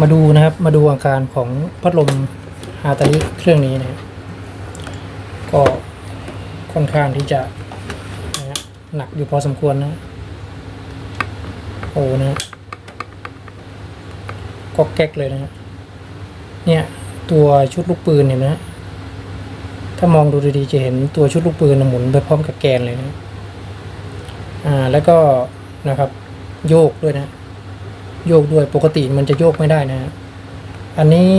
มาดูนะครับมาดูอาการของพัดลมฮาตาลิเครื่องนี้นะครับก็ค่อนข้างที่จะนะหนักอยู่พอสมควรนะโอ้นะก็แก๊กเลยนะเนี่ยตัวชุดลูกปืนเนไหมฮะถ้ามองดูดีๆจะเห็นตัวชุดลูกปืนหมุนไปพร้อมกับแกนเลยนะอ่าแล้วก็นะครับโยกด้วยนะ โยกด้วยปกติมันจะโยกไม่ได้นะฮะอันนี้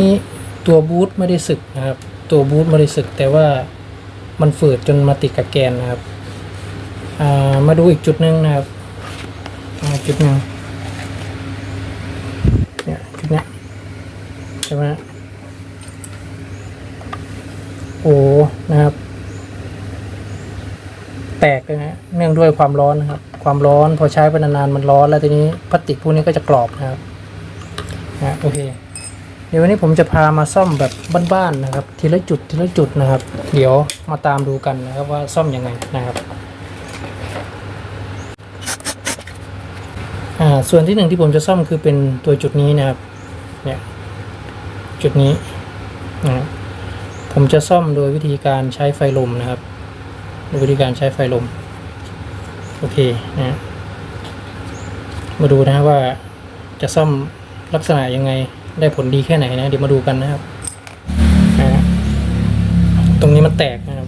ตัวบูทไม่ได้สึกนะครับ ตัวบูทไม่ได้สึก แต่ว่ามันฝืดจนมาติดกับแกนนะครับอ่ามาดูอีกจุดหนึ่งนะครับจุดหนึ่งเนี่ยจุดเนี้ยใช่ไหมโอ้นะครับ แตกเลยนะเนื่องด้วยความร้อนนะครับ ความร้อนพอใช้ไปนานๆมันร้อน แล้วทีนี้พลาสติกพวกนี้ก็จะกรอบนะครับนะโอเคเดี๋ยววันนี้ผมจะพามาซ่อมแบบบ้านๆนะครับ ทีละจุดทีละจุดนะครับ เดี๋ยวมาตามดูกันนะครับว่าซ่อมยังไงนะครับอ่าส่วนที่หนึ่งที่ผมจะซ่อมคือเป็นตัวจุดนี้นะครับเนี่ยจุดนี้นะผมจะซ่อมโดยวิธีการใช้ไฟลมนะครับ ดูวิธีการใช้ไฟลม โอเคนะมาดูนะว่าจะซ่อมลักษณะยังไงได้ผลดีแค่ไหนนะ เดี๋ยวมาดูกันนะครับนะตรงนี้มันแตกนะครับ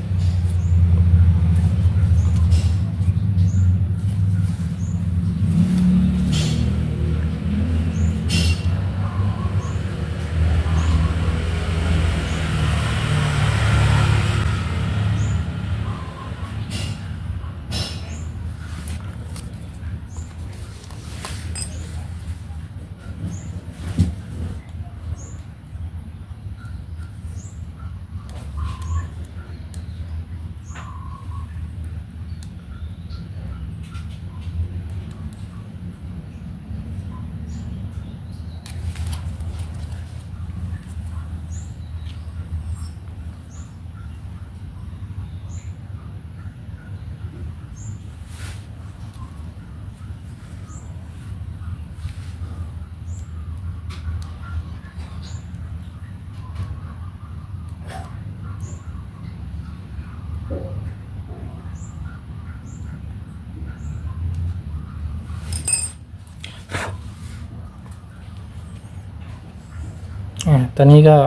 อ่าตอนนี้ก็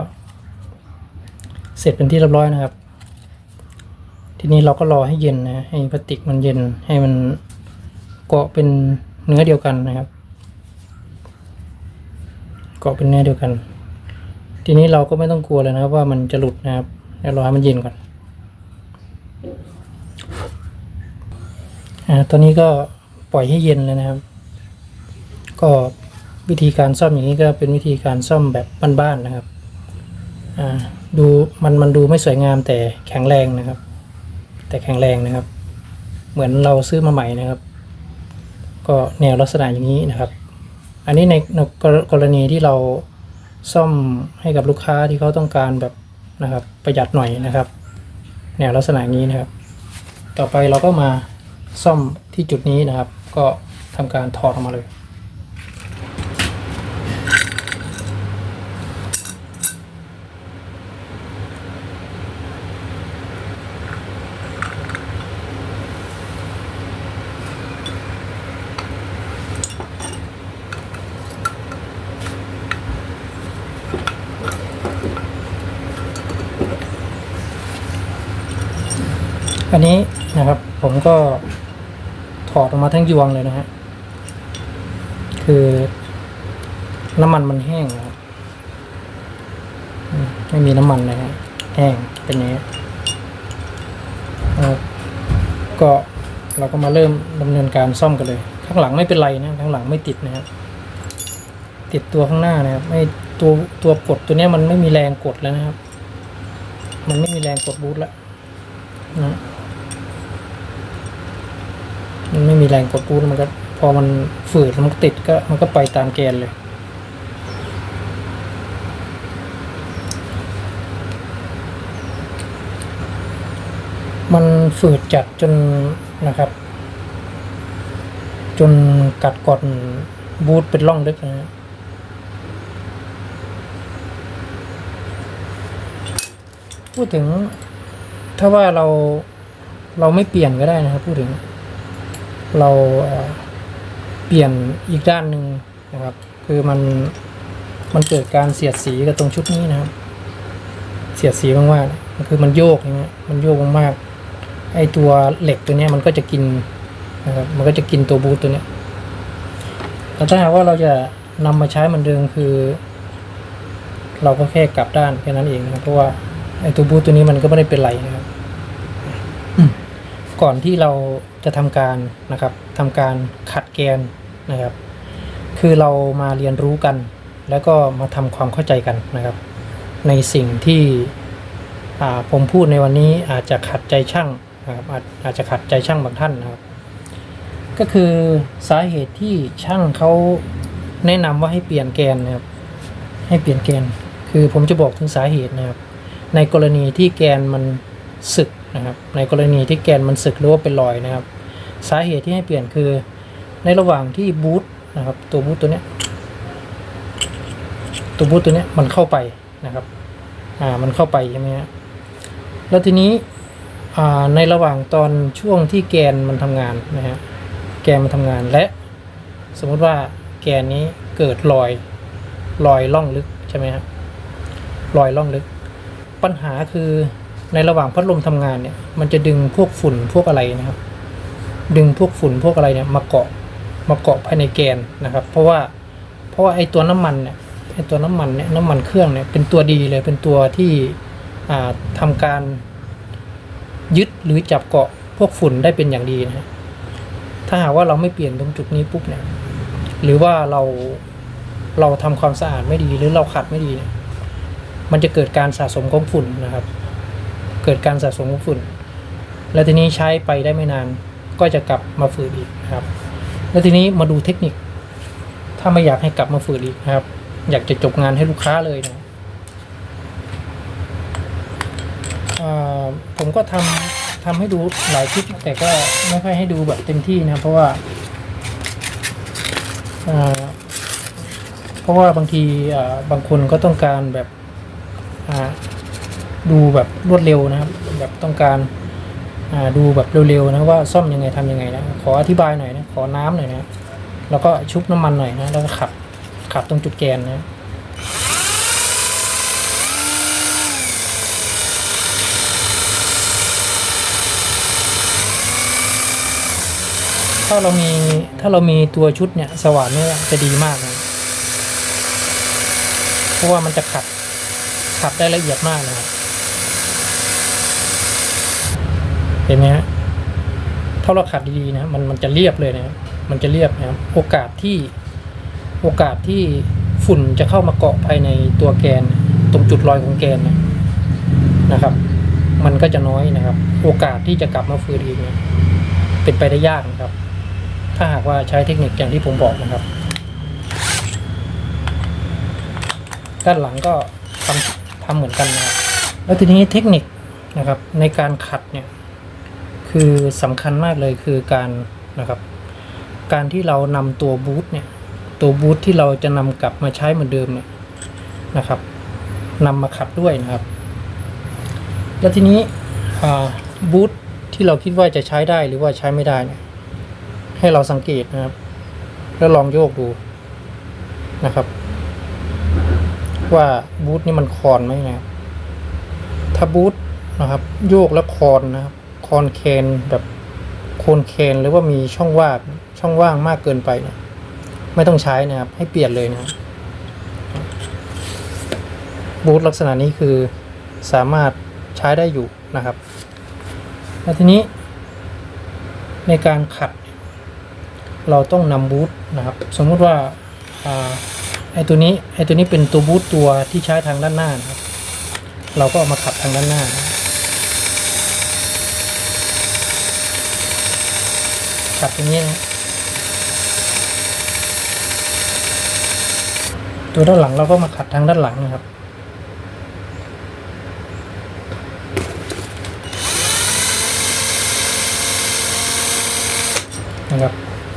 เสร็จเป็นที่เรียบร้อยนะครับ ทีนี้เราก็รอให้เย็นนะให้พลาสติกมันเย็นให้มันเกาะเป็นเนื้อเดียวกันนะครับ เกาะเป็นเนื้อเดียวกัน ทีนี้เราก็ไม่ต้องกลัวเลยนะครับ ว่ามันจะหลุดนะครับเดี๋ยวรอให้มันเย็นก่อนอ่าตอนนี้ก็ปล่อยให้เย็นเลยนะครับ ก็ วิธีการซ่อมอย่างนี้ก็เป็นวิธีการซ่อมแบบบ้านๆนะครับดูมันมันดูไม่สวยงามแต่แข็งแรงนะครับ แต่แข็งแรงนะครับ เหมือนเราซื้อมาใหม่นะครับ ก็แนวลักษณะอย่างนี้นะครับ อันนี้ในกรณีที่เราซ่อมให้กับลูกค้าที่เขาต้องการแบบนะครับ ประหยัดหน่อยนะครับ แนวลักษณะนี้นะครับ ต่อไปเราก็มาซ่อมที่จุดนี้นะครับ ก็ทำการถอดออกมาเลย อันนี้นะครับผมก็ถอดออกมาทั้งยวงเลยนะฮะคือน้ำมันมันแห้งนะครับไม่มีน้ำมันเลยฮะแห้งเป็นอย่างนี้นะครับก็เราก็มาเริ่มดำเนินการซ่อมกันเลย ข้างหลังไม่เป็นไรนะข้างหลังไม่ติดนะครับติดตัวข้างหน้านะครับไม่ตัวตัวกดตัวเนี้ยมันไม่มีแรงกดแล้วนะครับ มันไม่มีแรงกดบูทแล้วนะ แรงกดปูนมันก็พอมันฝืดมันติดก็มันก็ไปตามแกนเลยมันฝืดจัดจนนะครับ จนกัดก่อนบูทเป็นร่องลึกนะ พูดถึงถ้าว่าเราเราไม่เปลี่ยนก็ได้นะครับ พูดถึง เราเปลี่ยนอีกด้านหนึ่งนะครับ คือมันมันเกิดการเสียดสีกับตรงชุดนี้นะครับ เสียดสีมากๆมันคือมันโยกอย่างเงี้ยมันโยกมากๆไอตัวเหล็กตัวเนี้ยมันก็จะกินนะครับมันก็จะกินตัวบูทตัวเนี้ยแต่ถ้าหากว่าเราจะนำมาใช้เหมือนเดิมคือ เราก็แค่กลับด้านแค่นั้นเองนะเพราะว่าไอตัวบูทตัวนี้มันก็ไม่ได้เป็นไรนะครับ ก่อนที่เราจะทำการนะครับทำการขัดแกนนะครับ คือเรามาเรียนรู้กัน แล้วก็มาทำความเข้าใจกันนะครับ ในสิ่งที่ผมพูดในวันนี้อาจจะขัดใจช่างนะครับอาจอาจจะขัดใจช่างบางท่านนะครับ ก็คือสาเหตุที่ช่างเขาแนะนำว่าให้เปลี่ยนแกนนะครับ ให้เปลี่ยนแกน คือผมจะบอกถึงสาเหตุนะครับ ในกรณีที่แกนมันสึก นะครับ ในกรณีที่แกนมันสึกหรือว่าเป็นรอยนะครับ สาเหตุที่ให้เปลี่ยนคือ ในระหว่างที่บูทนะครับ ตัวบูทตัวเนี้ยตัวบูทตัวเนี้ยมันเข้าไปนะครับ อ่า มันเข้าไปใช่ไหมฮะแล้วทีนี้อ่าในระหว่างตอนช่วงที่แกนมันทำงานนะฮะ แกนมันทำงานและ สมมุติว่าแกนนี้เกิดรอยรอยล่องลึกใช่ไหมครับรอยล่องลึก ปัญหาคือ ในระหว่างพัดลมทำงานเนี่ย มันจะดึงพวกฝุ่นพวกอะไรนะครับ ดึงพวกฝุ่นพวกอะไรเนี่ยมาเกาะมาเกาะภายในแกนนะครับ เพราะว่าเพราะว่าไอตัวน้ำมันเนี่ยไอตัวน้ำมันเนี่ยน้ำมันเครื่องเนี่ยเป็นตัวดีเลยเป็นตัวที่อ่าทำการยึดหรือจับเกาะพวกฝุ่นได้เป็นอย่างดีนะถ้าหากว่าเราไม่เปลี่ยนตรงจุดนี้ปุ๊บเนี่ยหรือว่าเราเราทำความสะอาดไม่ดีหรือเราขัดไม่ดีเนี่ยมันจะเกิดการสะสมของฝุ่นนะครับ เกิดการสะสมของฝุ่น แล้วทีนี้ใช้ไปได้ไม่นานก็จะกลับมาฝืดอีกนะครับ แล้วทีนี้มาดูเทคนิค ถ้าไม่อยากให้กลับมาฝืดอีกนะครับ อยากจะจบงานให้ลูกค้าเลยนะผมก็ทำทำให้ดูหลายคลิปแต่ก็ไม่ค่อยให้ดูแบบเต็มที่นะเพราะว่าเพราะว่าบางทีบางคนก็ต้องการแบบอ่า ดูแบบรวดเร็วนะครับ แบบต้องการดูแบบเร็วๆนะว่าซ่อมยังไงทำยังไงนะขออธิบายหน่อยนะขอน้ำหน่อยนะแล้วก็ชุบน้ำมันหน่อยนะแล้วก็ขับขับตรงจุดแกนนะถ้าเรามีถ้าเรามีตัวชุดเนี่ยสว่านเนี่ยจะดีมากนะเพราะว่ามันจะขัดขัดได้ละเอียดมากนะครับ เห็นไหมฮะถ้าเราขัดดีๆนะมันมันจะเรียบเลยนะมันจะเรียบนะครับโอกาสที่โอกาสที่ฝุ่นจะเข้ามาเกาะภายในตัวแกน ตรงจุดรอยของแกนนยนะครับ มันก็จะน้อยนะครับ โอกาสที่จะกลับมาฟื้นอีกเนี่ยเป็นไปได้ยากนะครับ ถ้าหากว่าใช้เทคนิคอย่างที่ผมบอกนะครับ ด้านหลังก็ทำทำเหมือนกันนะครับแล้วทีนี้เทคนิคนะครับ ในการขัดเนี่ย คือสำคัญมากเลยคือการนะครับ การที่เรานำตัวบูทเนี่ย ตัวบูทที่เราจะนำกลับมาใช้เหมือนเดิมเนี่ยนะครับนำมาขัดด้วยนะครับ แล้วทีนี้บูทที่เราคิดว่าจะใช้ได้หรือว่าใช้ไม่ได้เนี่ย ให้เราสังเกตนะครับ แล้วลองโยกดูนะครับ ว่าบูทนี่มันคอนไหมนะครับถ้าบูทนะครับ โยกแล้วคอนนะครับ อนแคนแบบโคนแคนหรือว่ามีช่องว่างช่องว่างมากเกินไปเนี่ยไม่ต้องใช้นะครับ ให้เปลี่ยนเลยนะบูทลักษณะนี้คือสามารถใช้ได้อยู่นะครับ แล้วทีนี้ ในการขัด เราต้องนำบูทนะครับ สมมุติว่าอ่าไอตัวนี้ไอตัวนี้เป็นตัวบูทตัวที่ใช้ทางด้านหน้านะครับ เราก็เอามาขัดทางด้านหน้านะ ขัดอย่างนี้นะตัวด้านหลังเราก็มาขัดทางด้านหลังนะครับ นะครับ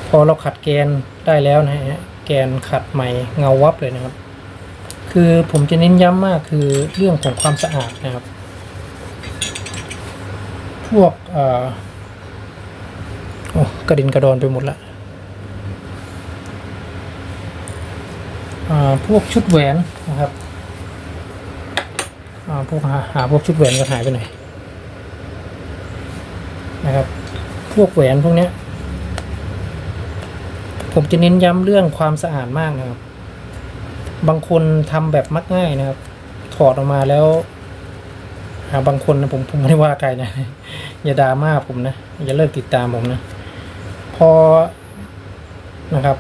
พอเราขัดแกนได้แล้วนะฮะแกนขัดใหม่เงาวับเลยนะครับ คือผมจะเน้นย้ำมากคือเรื่องของความสะอาดนะครับ พวกเอ่อ กระดินกระดอนไปหมดละพวกชุดแหวนนะครับพวกหาหาพวกชุดแหวนก็หายไปไหนนะครับ พวกแหวนพวกนี้ผมจะเน้นย้ำเรื่องความสะอาดมากนะครับ บางคนทำแบบมักง่ายนะครับ ถอดออกมาแล้วหาบางคนนะผมผมไม่ได้ว่าใครนะ อย่าดราม่าผมนะ อย่าเลิกติดตามผมนะ พอนะครับ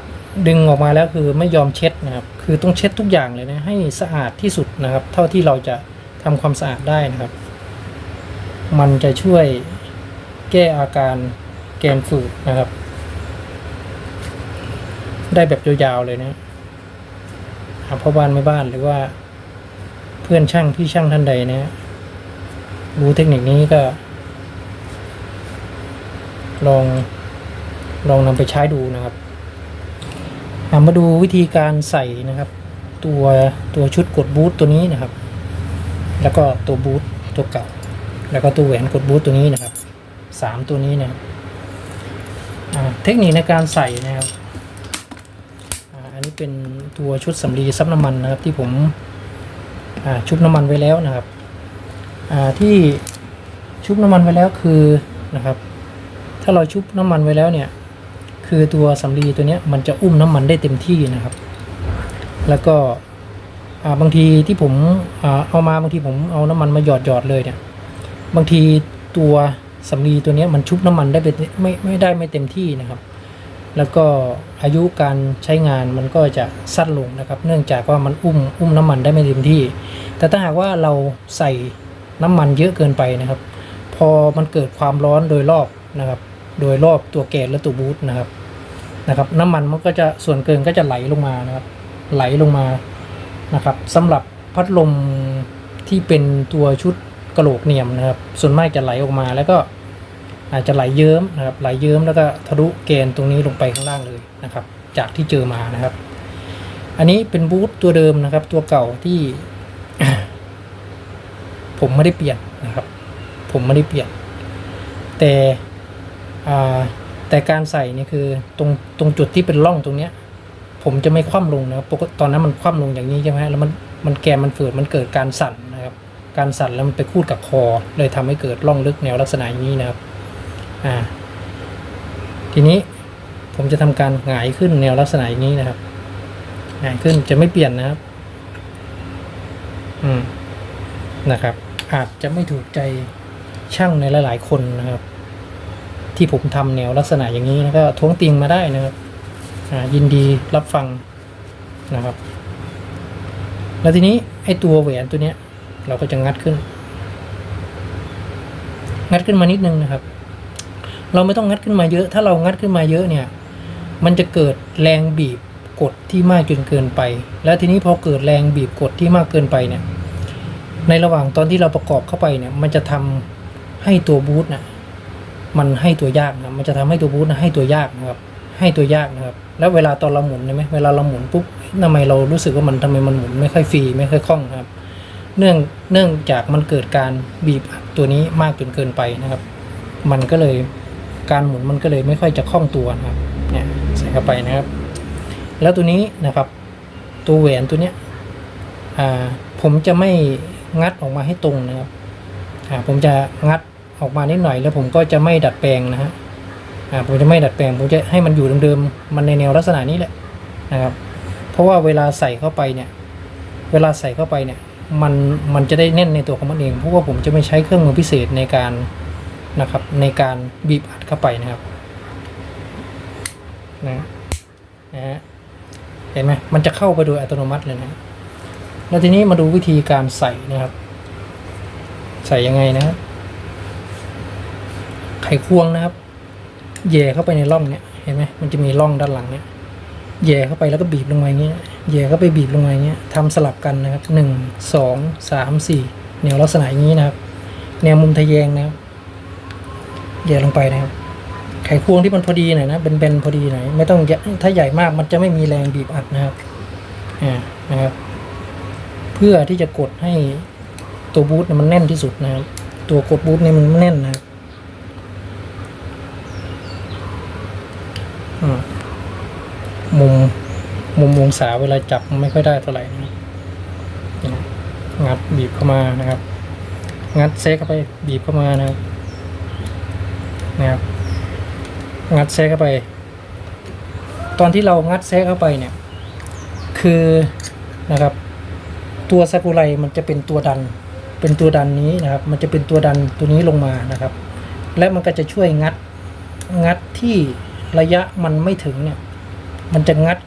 ดึงออกมาแล้วคือไม่ยอมเช็ดนะครับ คือต้องเช็ดทุกอย่างเลยนะให้สะอาดที่สุดนะครับ เท่าที่เราจะทำความสะอาดได้นะครับ มันจะช่วยแก้อาการแกนฝืดนะครับ ได้แบบยาวๆเลยนะหาพ่อบ้านแม่บ้านหรือว่าเพื่อนช่างพี่ช่างท่านใดนะรู้เทคนิคนี้ก็ ลอง ลองนำไปใช้ดูนะครับมาดูวิธีการใส่นะครับ ตัวตัวชุดกดบูทตัวนี้นะครับ แล้วก็ตัวบูทตัวเก่า แล้วก็ตัวแหวนกดบูทตัวนี้นะครับสามตัวนี้นะครับอ่าเทคนิคในการใส่นะครับอันนี้เป็นตัวชุดสำลีซับน้ำมันนะครับที่ผมชุบน้ำมันไว้แล้วนะครับที่ชุบน้ำมันไว้แล้วคือนะครับ ถ้าเราชุบน้ำมันไว้แล้วเนี่ย คือตัวสำลีตัวนี้มันจะอุ้มน้ำมันได้เต็มที่นะครับ แล้วก็บางทีที่ผมอเอามาบางทีผมเอาน้ำมันมาหยอดหยอดเลยเนี่ย บางทีตัวสำลีตัวนี้มันชุบน้ำมันได้เป็นไม่ไม่ได้ไม่เต็มที่นะครับ แล้วก็อายุการใช้งานมันก็จะสั้นลงนะครับ เนื่องจากว่ามันอุ้มอุ้มน้ำมันได้ไม่เต็มที่ แต่ถ้าหากว่าเราใส่น้ำมันเยอะเกินไปนะครับ พอมันเกิดความร้อนโดยรอบนะครับ โดยรอบตัวแกนและตัวบูทนะครับนะครับ น้ำมันมันก็จะส่วนเกินก็จะไหลลงมานะครับ ไหลลงมานะครับสำหรับพัดลมที่เป็นตัวชุดกระโหลกเนียมนะครับ ส่วนมากจะไหลออกมาแล้วก็อาจจะไหลเยิ้มนะครับไหลเยิ้มแล้วก็ทะลุเกณฑ์ตรงนี้ลงไปข้างล่างเลยนะครับ จากที่เจอมานะครับ อันนี้เป็นบูทตัวเดิมนะครับ ตัวเก่าที่ ผมไม่ได้เปลี่ยนนะครับ ผมไม่ได้เปลี่ยน แต่ แต่การใส่นี่คือตรงตรงจุดที่เป็นร่องตรงเนี้ย ผมจะไม่คว่ำลงนะครับปกติตอนนั้นมันคว่ำลงอย่างนี้ใช่ไหมแล้วมันมันแกนมันฝืดมันเกิดการสั่นนะครับ การสั่นแล้วมันไปคูดกับคอ เลยทำให้เกิดร่องลึกแนวลักษณะอย่างนี้นะครับอ่าทีนี้ผมจะทำการหงายขึ้นแนวลักษณะอย่างนี้นะครับหงายขึ้นจะไม่เปลี่ยนนะครับ อืมนะครับ อาจจะไม่ถูกใจช่างในหลาย ๆ คนนะครับ ที่ผมทำแนวลักษณะอย่างนี้แล้วก็ท้วงติงมาได้นะครับยินดีรับฟังนะครับ แล้วทีนี้ไอ้ตัวแหวนตัวเนี้ย เราก็จะงัดขึ้น งัดขึ้นมานิดนึงนะครับ เราไม่ต้องงัดขึ้นมาเยอะ ถ้าเรางัดขึ้นมาเยอะเนี่ย มันจะเกิดแรงบีบกดที่มากจนเกินไป แล้วทีนี้พอเกิดแรงบีบกดที่มากเกินไปเนี่ย ในระหว่างตอนที่เราประกอบเข้าไปเนี่ย มันจะทำให้ตัวบูทนะ มันให้ตัวยากนะมันจะทำให้ตัวบูทนะให้ตัวยากนะครับ ให้ตัวยากนะครับ แล้วเวลาตอนเราหมุนใช่ไหมเวลาเราหมุนปุ๊บทำไมเรารู้สึกว่ามันทำไมมันหมุนไม่ค่อยฟรีไม่ค่อยคล่องนะครับ เนื่องเนื่องจากมันเกิดการบีบตัวนี้มากจนเกินไปนะครับ มันก็เลยการหมุนมันก็เลยไม่ค่อยจะคล่องตัวนะครับเนี่ยใส่เข้าไปนะครับ แล้วตัวนี้นะครับ ตัวแหวนตัวเนี้ยอ่าผมจะไม่งัดออกมาให้ตรงนะครับอ่าผมจะงัด ออกมานิดหน่อยแล้วผมก็จะไม่ดัดแปลงนะฮะอ่าผมจะไม่ดัดแปลงผมจะให้มันอยู่เดิมๆมันในแนวลักษณะนี้แหละนะครับ เพราะว่าเวลาใส่เข้าไปเนี่ย เวลาใส่เข้าไปเนี่ยมันมันจะได้แน่นในตัวของมันเองเพราะว่าผมจะไม่ใช้เครื่องมือพิเศษในการนะครับในการบีบอัดเข้าไปนะครับนะนะฮะเห็นไหมมันจะเข้าไปโดยอัตโนมัติเลยนะแล้วทีนี้มาดูวิธีการใส่นะครับ ใส่ยังไงนะครับ ไขควงนะครับแย่เข้าไปในร่องเนี่ยเห็นไหมมันจะมีร่องด้านหลังเนี่ยแย่เข้าไปแล้วก็บีบลงมาอย่างเงี้ยแย่เข้าไปบีบลงมาอย่างเงี้ยทำสลับกันนะครับหนึ่งสองสามสี่แนวลักษณะอย่างนี้นะครับ แนวมุมทะแยงนะครับแย่ลงไปนะครับ ไขควงที่มันพอดีหน่อยนะเป็นเบนๆพอดีหน่อยไม่ต้องใหญ่ถ้าใหญ่มากมันจะไม่มีแรงบีบอัดนะครับอ่านะครับ เพื่อที่จะกดให้ตัวบูทเนี่ยมันแน่นที่สุดนะครับ ตัวกดบูทเนี่ยมันแน่นนะครับ มุมมุมองศาเวลาจับไม่ค่อยได้เท่าไหร่นะงัดบีบเข้ามานะครับ งัดเซกเข้าไปบีบเข้ามานะครับนะครับ งัดเซกเข้าไป ตอนที่เรางัดเซกเข้าไปเนี่ย คือนะครับ ตัวซากุไรมันจะเป็นตัวดัน เป็นตัวดันนี้นะครับ มันจะเป็นตัวดันตัวนี้ลงมานะครับ และมันก็จะช่วยงัดงัดที่ระยะมันไม่ถึงเนี่ย มันจะงัด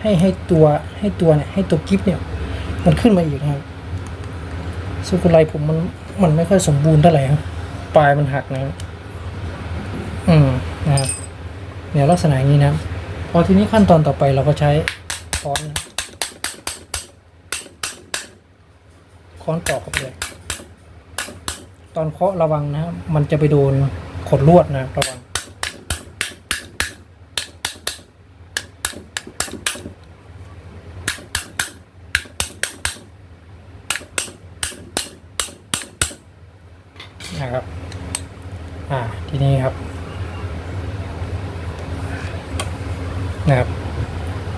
ให้ให้ตัวให้ตัวเนี่ยให้ตัวกิฟเนี่ย มันขึ้นมาอีกนะครับซากุไรผมมันมันไม่ค่อยสมบูรณ์เท่าไหร่ครับปลายมันหักนะอืมนะครับเนี่ยลักษณะอย่างนี้นะพอทีนี้ขั้นตอนต่อไปเราก็ใช้ค้อนค้อนตอกเข้าไปเลยตอนเคาะระวังนะครับมันจะไปโดนขดลวดนะระวัง นะครับ อ่า ทีนี้ครับ นะครับ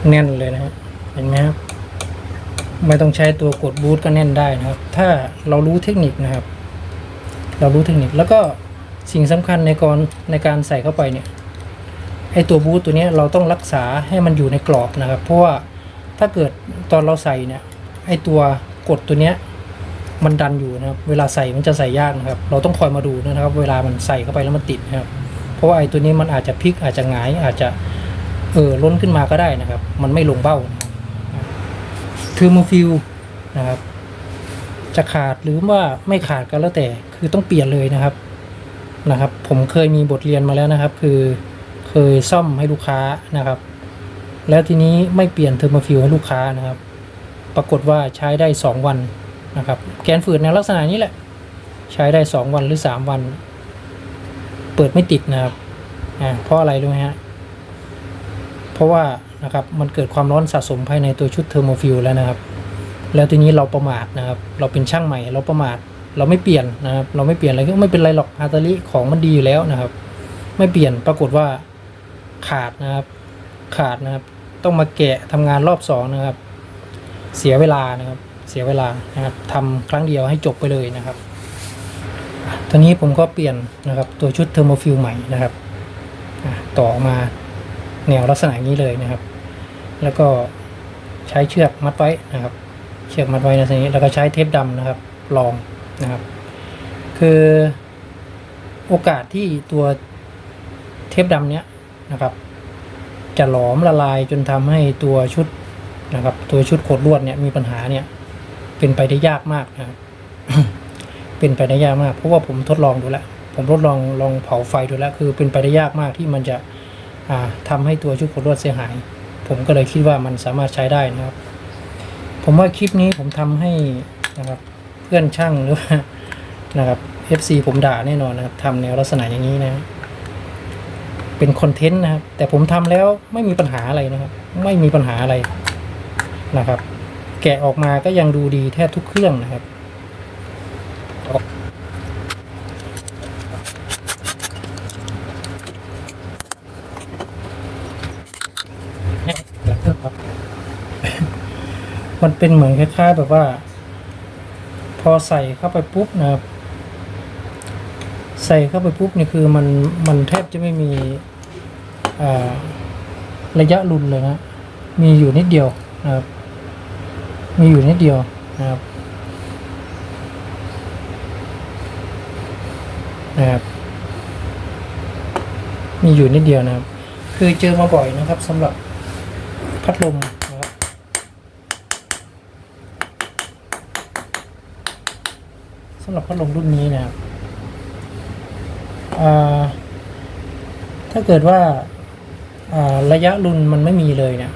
แน่นเลยนะฮะเห็นไหมครับไม่ต้องใช้ตัวกดบูทก็แน่นได้นะครับ ถ้าเรารู้เทคนิคนะครับ เรารู้เทคนิคแล้วก็สิ่งสำคัญในการในการใส่เข้าไปเนี่ยไอตัวบูทตัวนี้เราต้องรักษาให้มันอยู่ในกรอบนะครับ เพราะว่าถ้าเกิดตอนเราใส่เนี่ยไอตัวกดตัวเนี้ยมันดันอยู่นะครับ เวลาใส่มันจะใส่ยากนะครับ เราต้องคอยมาดูนะครับ เวลามันใส่เข้าไปแล้วมันติดนะครับ เพราะว่าไอตัวนี้มันอาจจะพลิกอาจจะหงายอาจจะ เออล้นขึ้นมาก็ได้นะครับ มันไม่ลงเบ้านะครับคือโมฟิลนะครับ จะขาดหรือว่าไม่ขาดก็แล้วแต่คือต้องเปลี่ยนเลยนะครับนะครับ ผมเคยมีบทเรียนมาแล้วนะครับ คือเคยซ่อมให้ลูกค้านะครับ แล้วทีนี้ไม่เปลี่ยนเทอร์โมฟิลให้ลูกค้านะครับ ปรากฏว่าใช้ได้สองวันนะครับ แกนฝืดในลักษณะนี้แหละ ใช้ได้สองวันหรือสามวัน เปิดไม่ติดนะครับอ่าเพราะอะไรรู้ไหมฮะ เพราะว่านะครับมันเกิดความร้อนสะสมภายในตัวชุดเทอร์โมฟิลแล้วนะครับ แล้วทีนี้เราประมาทนะครับ เราเป็นช่างใหม่ เราประมาทเราไม่เปลี่ยนนะครับ เราไม่เปลี่ยนอะไรก็ไม่เป็นไรหรอกฮาตาลิของมันดีอยู่แล้วนะครับ ไม่เปลี่ยนปรากฏว่าขาดนะครับ ขาดนะครับ ต้องมาแกะทำงานรอบสองนะครับ เสียเวลานะครับ เสียเวลานะครับทำครั้งเดียวให้จบไปเลยนะครับตอนนี้ผมก็เปลี่ยนนะครับตัวชุดเทอร์โมฟิลใหม่นะครับต่อมา แนวลักษณะนี้เลยนะครับ แล้วก็ใช้เชือกมัดไว้นะครับ เชือกมัดไว้ในนี้แล้วก็ใช้เทปดำนะครับรองนะครับ คือโอกาสที่ตัวเทปดำเนี้ยนะครับ จะหลอมละลายจนทำให้ตัวชุดนะครับ ตัวชุดโคดลวดเนี่ยมีปัญหาเนี่ยเป็นไปได้ยากมากนะครับเป็นไปได้ยากมากเพราะว่าผมทดลองดูแล้วผมทดลองลองเผาไฟดูแล้วคือเป็นไปได้ยากมากที่มันจะ อ่าทำให้ตัวชุดโคดลวดเสียหาย ผมก็เลยคิดว่ามันสามารถใช้ได้นะครับ ผมว่าคลิปนี้ผมทำให้นะครับเพื่อนช่างหรือว่านะครับ FC ผมด่าแน่นอนนะครับทำแนวลักษณะอย่างนี้นะเป็นคอนเทนต์นะครับ แต่ผมทำแล้วไม่มีปัญหาอะไรนะครับ ไม่มีปัญหาอะไรนะครับ แกะออกมาก็ยังดูดีแทบทุกเครื่องนะครับ มันเป็นเหมือนคล้ายๆแบบว่า พอใส่เข้าไปปุ๊บนะครับ ใส่เข้าไปปุ๊บนี่คือมันมันแทบจะไม่มีระยะรุนเลยนะมีอยู่นิดเดียวนะครับ มีอยู่นิดเดียวนะครับนะครับมีอยู่นิดเดียวนะครับ คือเจอมาบ่อยนะครับสำหรับพัดลมนะครับ สำหรับพัดลมรุ่นนี้นะครับถ้าเกิดว่าาระยะรุ่นมันไม่มีเลยเนี่ย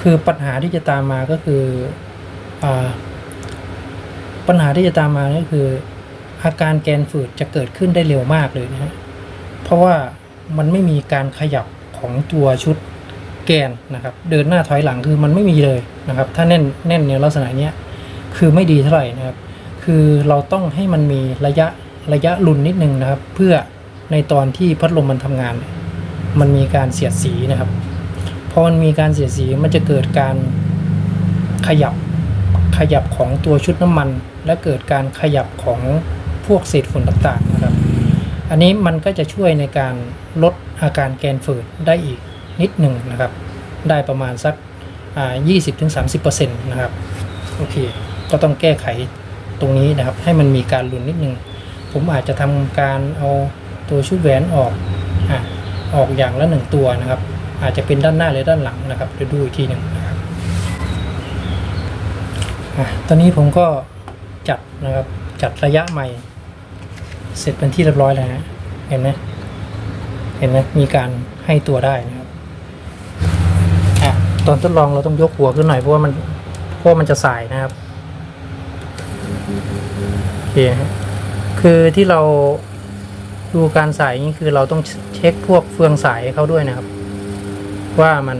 คือปัญหาที่จะตามมาก็คืออปัญหาที่จะตามมาก็คือ อาการแกนฝืดจะเกิดขึ้นได้เร็วมากเลยนะฮะเพราะว่ามันไม่มีการขยับของตัวชุดแกนนะครับ เดินหน้าถอยหลังคือมันไม่มีเลยนะครับ ถ้าแน่นแน่นในลักษณะเนี้ยคือไม่ดีเท่าไหร่นะครับ คือเราต้องให้มันมีระยะระยะรุนนิดนึงนะครับ เพื่อในตอนที่พัดลมมันทำงาน มันมีการเสียดสีนะครับพอมันมีการเสียดสีมันจะเกิดการขยับขยับของตัวชุดน้ำมัน และเกิดการขยับของพวกเศษฝุ่นต่างๆนะครับ อันนี้มันก็จะช่วยในการลดอาการแกนฝืดได้อีกนิดหนึ่งนะครับ ได้ประมาณสักอ่า20-30%นะครับ โอเค ก็ต้องแก้ไข รงนี้นะครับ ให้มันมีการหลุนนิดนึง ผมอาจจะทำการเอาตัวชุดแหวนออกอะออกอย่างละหนึ่งตัวนะครับ อาจจะเป็นด้านหน้าหรือด้านหลังนะครับเดี๋ยวดูอีกทีหนึ่งนะครับอะตอนนี้ผมก็จัดนะครับจัดระยะใหม่ เสร็จเป็นที่เรียบร้อยแล้วฮะเห็นไหมเห็นไหมมีการให้ตัวได้นะครับอะตอนทดลองเราต้องยกหัวขึ้นหน่อยเพราะว่ามันเพราะว่ามันจะสายนะครับ โอเคคือที่เราดูการสายนี่คือเราต้องเช็คพวกเฟืองสายเขาด้วยนะครับ ว่ามัน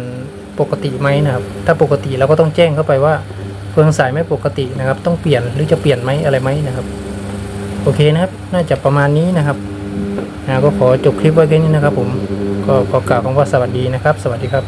ปกติไหมนะครับ ถ้าปกติเราก็ต้องแจ้งเข้าไปว่าเฟืองสายไม่ปกตินะครับ ต้องเปลี่ยนหรือจะเปลี่ยนไหมอะไรไหมนะครับ โอเคนะครับ น่าจะประมาณนี้นะครับนะก็ขอจบคลิปไว้แค่นี้นะครับ ผมก็ขอกล่าวคำว่าสวัสดีนะครับ สวัสดีครับ